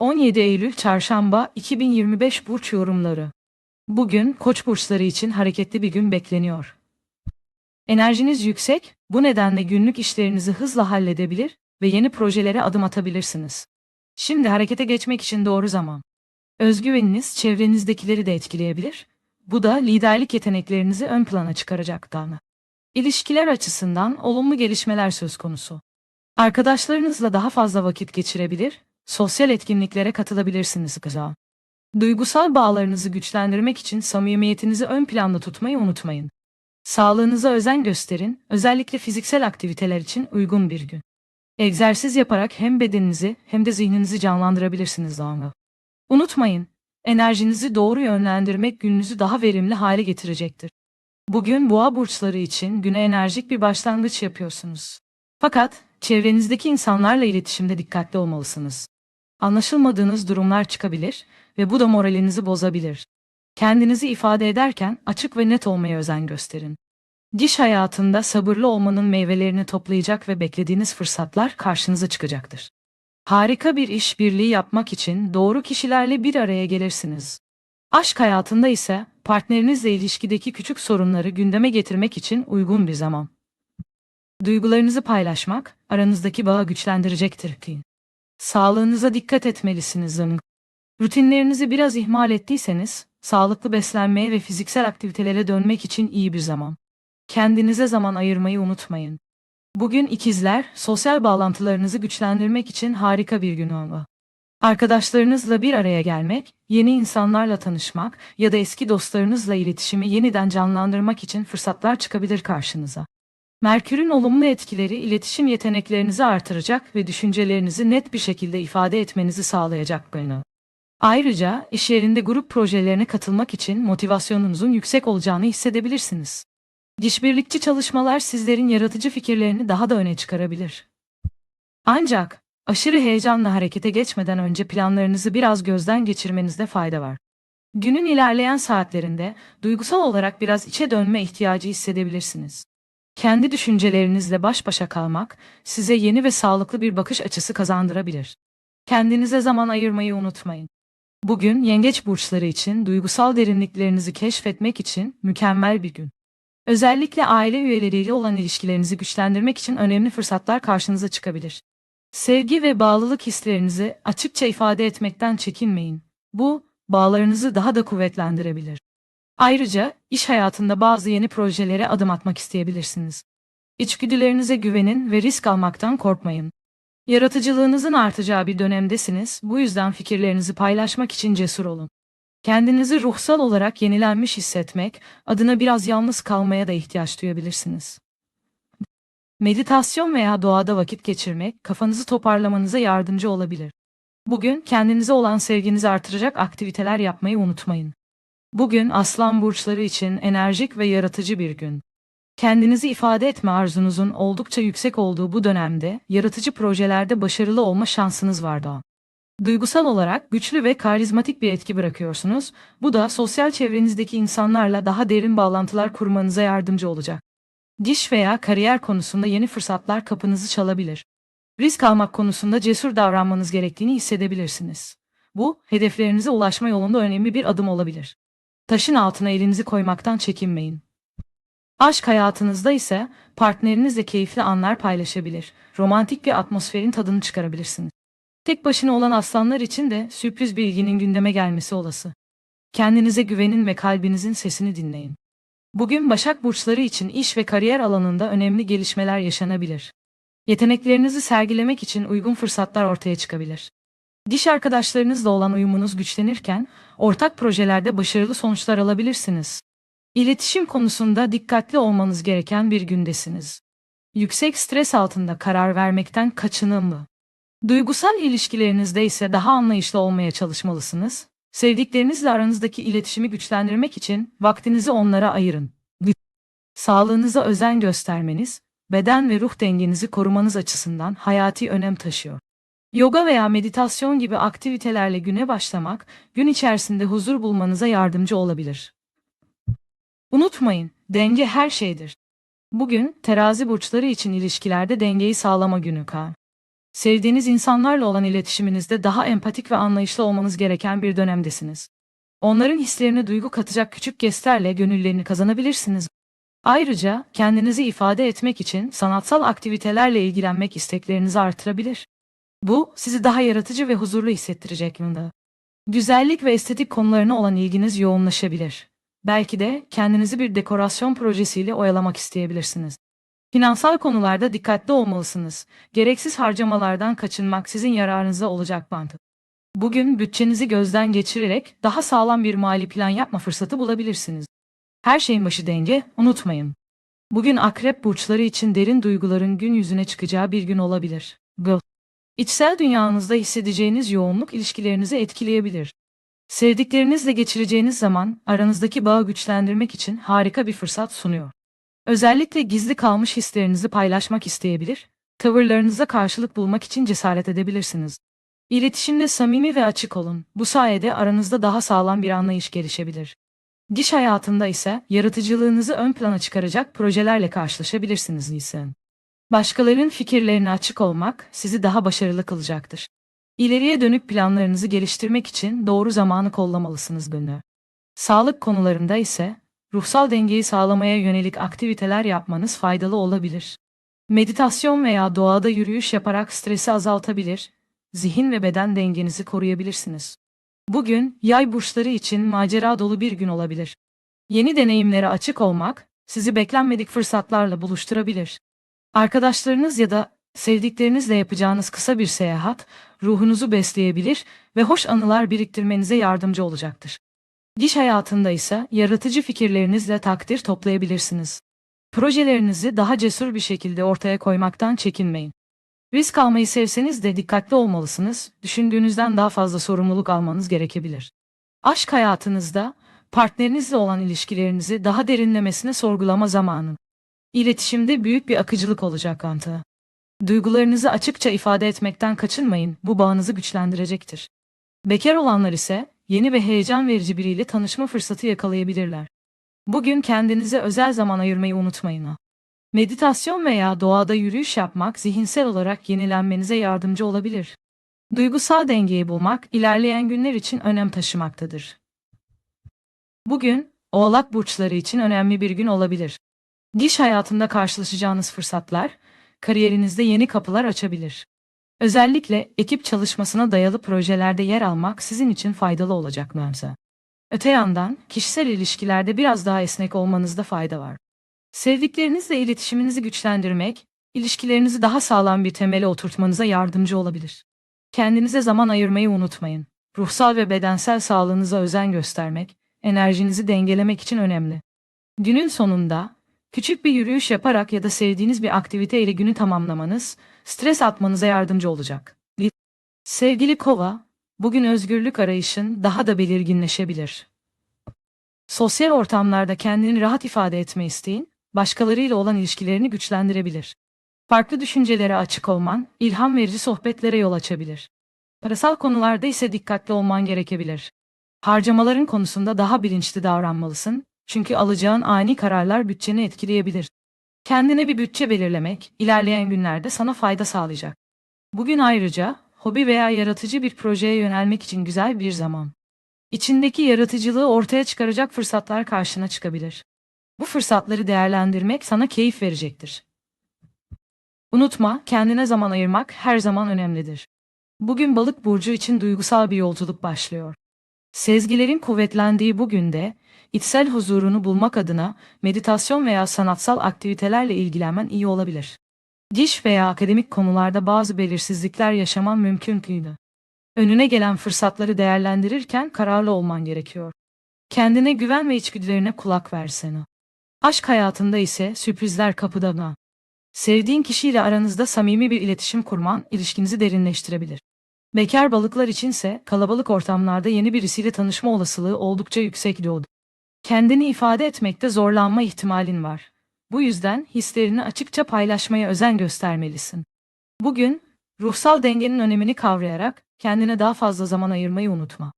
17 Eylül Çarşamba 2025 burç yorumları. Bugün Koç burçları için hareketli bir gün bekleniyor. Enerjiniz yüksek, bu nedenle günlük işlerinizi hızla halledebilir ve yeni projelere adım atabilirsiniz. Şimdi harekete geçmek için doğru zaman. Özgüveniniz çevrenizdekileri de etkileyebilir. Bu da liderlik yeteneklerinizi ön plana çıkaracaktır. İlişkiler açısından olumlu gelişmeler söz konusu. Arkadaşlarınızla daha fazla vakit geçirebilir, sosyal etkinliklere katılabilirsiniz kıza. Duygusal bağlarınızı güçlendirmek için samimiyetinizi ön planda tutmayı unutmayın. Sağlığınıza özen gösterin, özellikle fiziksel aktiviteler için uygun bir gün. Egzersiz yaparak hem bedeninizi hem de zihninizi canlandırabilirsiniz ama. Unutmayın, enerjinizi doğru yönlendirmek gününüzü daha verimli hale getirecektir. Bugün boğa burçları için güne enerjik bir başlangıç yapıyorsunuz. Fakat çevrenizdeki insanlarla iletişimde dikkatli olmalısınız. Anlaşılmadığınız durumlar çıkabilir ve bu da moralinizi bozabilir. Kendinizi ifade ederken açık ve net olmaya özen gösterin. Diş hayatında sabırlı olmanın meyvelerini toplayacak ve beklediğiniz fırsatlar karşınıza çıkacaktır. Harika bir iş birliği yapmak için doğru kişilerle bir araya gelirsiniz. Aşk hayatında ise partnerinizle ilişkideki küçük sorunları gündeme getirmek için uygun bir zaman. Duygularınızı paylaşmak aranızdaki bağı güçlendirecektir. Sağlığınıza dikkat etmelisiniz. Rutinlerinizi biraz ihmal ettiyseniz, sağlıklı beslenmeye ve fiziksel aktivitelere dönmek için iyi bir zaman. Kendinize zaman ayırmayı unutmayın. Bugün ikizler, sosyal bağlantılarınızı güçlendirmek için harika bir gün olma. Arkadaşlarınızla bir araya gelmek, yeni insanlarla tanışmak ya da eski dostlarınızla iletişimi yeniden canlandırmak için fırsatlar çıkabilir karşınıza. Merkür'ün olumlu etkileri iletişim yeteneklerinizi artıracak ve düşüncelerinizi net bir şekilde ifade etmenizi sağlayacak bana. Ayrıca iş yerinde grup projelerine katılmak için motivasyonunuzun yüksek olacağını hissedebilirsiniz. Dişbirlikçi çalışmalar sizlerin yaratıcı fikirlerini daha da öne çıkarabilir. Ancak aşırı heyecanla harekete geçmeden önce planlarınızı biraz gözden geçirmenizde fayda var. Günün ilerleyen saatlerinde duygusal olarak biraz içe dönme ihtiyacı hissedebilirsiniz. Kendi düşüncelerinizle baş başa kalmak size yeni ve sağlıklı bir bakış açısı kazandırabilir. Kendinize zaman ayırmayı unutmayın. Bugün yengeç burçları için duygusal derinliklerinizi keşfetmek için mükemmel bir gün. Özellikle aile üyeleriyle olan ilişkilerinizi güçlendirmek için önemli fırsatlar karşınıza çıkabilir. Sevgi ve bağlılık hislerinizi açıkça ifade etmekten çekinmeyin. Bu, bağlarınızı daha da kuvvetlendirebilir. Ayrıca iş hayatında bazı yeni projelere adım atmak isteyebilirsiniz. İçgüdülerinize güvenin ve risk almaktan korkmayın. Yaratıcılığınızın artacağı bir dönemdesiniz, bu yüzden fikirlerinizi paylaşmak için cesur olun. Kendinizi ruhsal olarak yenilenmiş hissetmek, adına biraz yalnız kalmaya da ihtiyaç duyabilirsiniz. Meditasyon veya doğada vakit geçirmek, kafanızı toparlamanıza yardımcı olabilir. Bugün kendinize olan sevginizi artıracak aktiviteler yapmayı unutmayın. Bugün aslan burçları için enerjik ve yaratıcı bir gün. Kendinizi ifade etme arzunuzun oldukça yüksek olduğu bu dönemde yaratıcı projelerde başarılı olma şansınız var da. Duygusal olarak güçlü ve karizmatik bir etki bırakıyorsunuz. Bu da sosyal çevrenizdeki insanlarla daha derin bağlantılar kurmanıza yardımcı olacak. Diş veya kariyer konusunda yeni fırsatlar kapınızı çalabilir. Risk almak konusunda cesur davranmanız gerektiğini hissedebilirsiniz. Bu, hedeflerinize ulaşma yolunda önemli bir adım olabilir. Taşın altına elinizi koymaktan çekinmeyin. Aşk hayatınızda ise partnerinizle keyifli anlar paylaşabilir. Romantik bir atmosferin tadını çıkarabilirsiniz. Tek başına olan aslanlar için de sürpriz bir ilginin gündeme gelmesi olası. Kendinize güvenin ve kalbinizin sesini dinleyin. Bugün Başak burçları için iş ve kariyer alanında önemli gelişmeler yaşanabilir. Yeteneklerinizi sergilemek için uygun fırsatlar ortaya çıkabilir. Diş arkadaşlarınızla olan uyumunuz güçlenirken ortak projelerde başarılı sonuçlar alabilirsiniz. İletişim konusunda dikkatli olmanız gereken bir gündesiniz. Yüksek stres altında karar vermekten kaçının? Duygusal ilişkilerinizde ise daha anlayışlı olmaya çalışmalısınız. Sevdiklerinizle aranızdaki iletişimi güçlendirmek için vaktinizi onlara ayırın. Sağlığınıza özen göstermeniz, beden ve ruh dengenizi korumanız açısından hayati önem taşıyor. Yoga veya meditasyon gibi aktivitelerle güne başlamak, gün içerisinde huzur bulmanıza yardımcı olabilir. Unutmayın, denge her şeydir. Bugün terazi burçları için ilişkilerde dengeyi sağlama günü kan. Sevdiğiniz insanlarla olan iletişiminizde daha empatik ve anlayışlı olmanız gereken bir dönemdesiniz. Onların hislerine duygu katacak küçük gestlerle gönüllerini kazanabilirsiniz. Ayrıca kendinizi ifade etmek için sanatsal aktivitelerle ilgilenmek isteklerinizi artırabilir. Bu sizi daha yaratıcı ve huzurlu hissettirecek yönde. Güzellik ve estetik konularına olan ilginiz yoğunlaşabilir. Belki de kendinizi bir dekorasyon projesiyle oyalamak isteyebilirsiniz. Finansal konularda dikkatli olmalısınız. Gereksiz harcamalardan kaçınmak sizin yararınıza olacak bantı. Bugün bütçenizi gözden geçirerek daha sağlam bir mali plan yapma fırsatı bulabilirsiniz. Her şeyin başı denge, unutmayın. Bugün akrep burçları için derin duyguların gün yüzüne çıkacağı bir gün olabilir. Go. İçsel dünyanızda hissedeceğiniz yoğunluk ilişkilerinizi etkileyebilir. Sevdiklerinizle geçireceğiniz zaman aranızdaki bağı güçlendirmek için harika bir fırsat sunuyor. Özellikle gizli kalmış hislerinizi paylaşmak isteyebilir, tavırlarınıza karşılık bulmak için cesaret edebilirsiniz. İletişimde samimi ve açık olun. Bu sayede aranızda daha sağlam bir anlayış gelişebilir. Diş hayatında ise yaratıcılığınızı ön plana çıkaracak projelerle karşılaşabilirsiniz Nisan. Başkalarının fikirlerine açık olmak sizi daha başarılı kılacaktır. İleriye dönük planlarınızı geliştirmek için doğru zamanı kollamalısınız bunu. Sağlık konularında ise ruhsal dengeyi sağlamaya yönelik aktiviteler yapmanız faydalı olabilir. Meditasyon veya doğada yürüyüş yaparak stresi azaltabilir, zihin ve beden dengenizi koruyabilirsiniz. Bugün yay burçları için macera dolu bir gün olabilir. Yeni deneyimlere açık olmak sizi beklenmedik fırsatlarla buluşturabilir. Arkadaşlarınız ya da sevdiklerinizle yapacağınız kısa bir seyahat ruhunuzu besleyebilir ve hoş anılar biriktirmenize yardımcı olacaktır. Diş hayatında ise yaratıcı fikirlerinizle takdir toplayabilirsiniz. Projelerinizi daha cesur bir şekilde ortaya koymaktan çekinmeyin. Risk almayı sevseniz de dikkatli olmalısınız, düşündüğünüzden daha fazla sorumluluk almanız gerekebilir. Aşk hayatınızda partnerinizle olan ilişkilerinizi daha derinlemesine sorgulama zamanı. İletişimde büyük bir akıcılık olacak Anta. Duygularınızı açıkça ifade etmekten kaçınmayın, bu bağınızı güçlendirecektir. Bekar olanlar ise yeni ve heyecan verici biriyle tanışma fırsatı yakalayabilirler. Bugün kendinize özel zaman ayırmayı unutmayın. Meditasyon veya doğada yürüyüş yapmak zihinsel olarak yenilenmenize yardımcı olabilir. Duygusal dengeyi bulmak ilerleyen günler için önem taşımaktadır. Bugün Oğlak burçları için önemli bir gün olabilir. Diş hayatında karşılaşacağınız fırsatlar kariyerinizde yeni kapılar açabilir. Özellikle ekip çalışmasına dayalı projelerde yer almak sizin için faydalı olacak Namza. Öte yandan kişisel ilişkilerde biraz daha esnek olmanızda fayda var. Sevdiklerinizle iletişiminizi güçlendirmek, ilişkilerinizi daha sağlam bir temele oturtmanıza yardımcı olabilir. Kendinize zaman ayırmayı unutmayın. Ruhsal ve bedensel sağlığınıza özen göstermek, enerjinizi dengelemek için önemli. Günün sonunda küçük bir yürüyüş yaparak ya da sevdiğiniz bir aktivite ile günü tamamlamanız, stres atmanıza yardımcı olacak. Sevgili Kova, bugün özgürlük arayışın daha da belirginleşebilir. Sosyal ortamlarda kendini rahat ifade etme isteğin, başkalarıyla olan ilişkilerini güçlendirebilir. Farklı düşüncelere açık olman, ilham verici sohbetlere yol açabilir. Parasal konularda ise dikkatli olman gerekebilir. Harcamaların konusunda daha bilinçli davranmalısın, çünkü alacağın ani kararlar bütçeni etkileyebilir. Kendine bir bütçe belirlemek, ilerleyen günlerde sana fayda sağlayacak. Bugün ayrıca, hobi veya yaratıcı bir projeye yönelmek için güzel bir zaman. İçindeki yaratıcılığı ortaya çıkaracak fırsatlar karşına çıkabilir. Bu fırsatları değerlendirmek sana keyif verecektir. Unutma, kendine zaman ayırmak her zaman önemlidir. Bugün balık burcu için duygusal bir yolculuk başlıyor. Sezgilerin kuvvetlendiği bu günde, içsel huzurunu bulmak adına meditasyon veya sanatsal aktivitelerle ilgilenmen iyi olabilir. Diş veya akademik konularda bazı belirsizlikler yaşaman mümkün kıydı. Önüne gelen fırsatları değerlendirirken kararlı olman gerekiyor. Kendine güven ve içgüdülerine kulak versene. Aşk hayatında ise sürprizler kapıda. mı? Sevdiğin kişiyle aranızda samimi bir iletişim kurman ilişkinizi derinleştirebilir. Bekar balıklar içinse kalabalık ortamlarda yeni birisiyle tanışma olasılığı oldukça yüksek doğdu. Kendini ifade etmekte zorlanma ihtimalin var. Bu yüzden hislerini açıkça paylaşmaya özen göstermelisin. Bugün ruhsal dengenin önemini kavrayarak kendine daha fazla zaman ayırmayı unutma.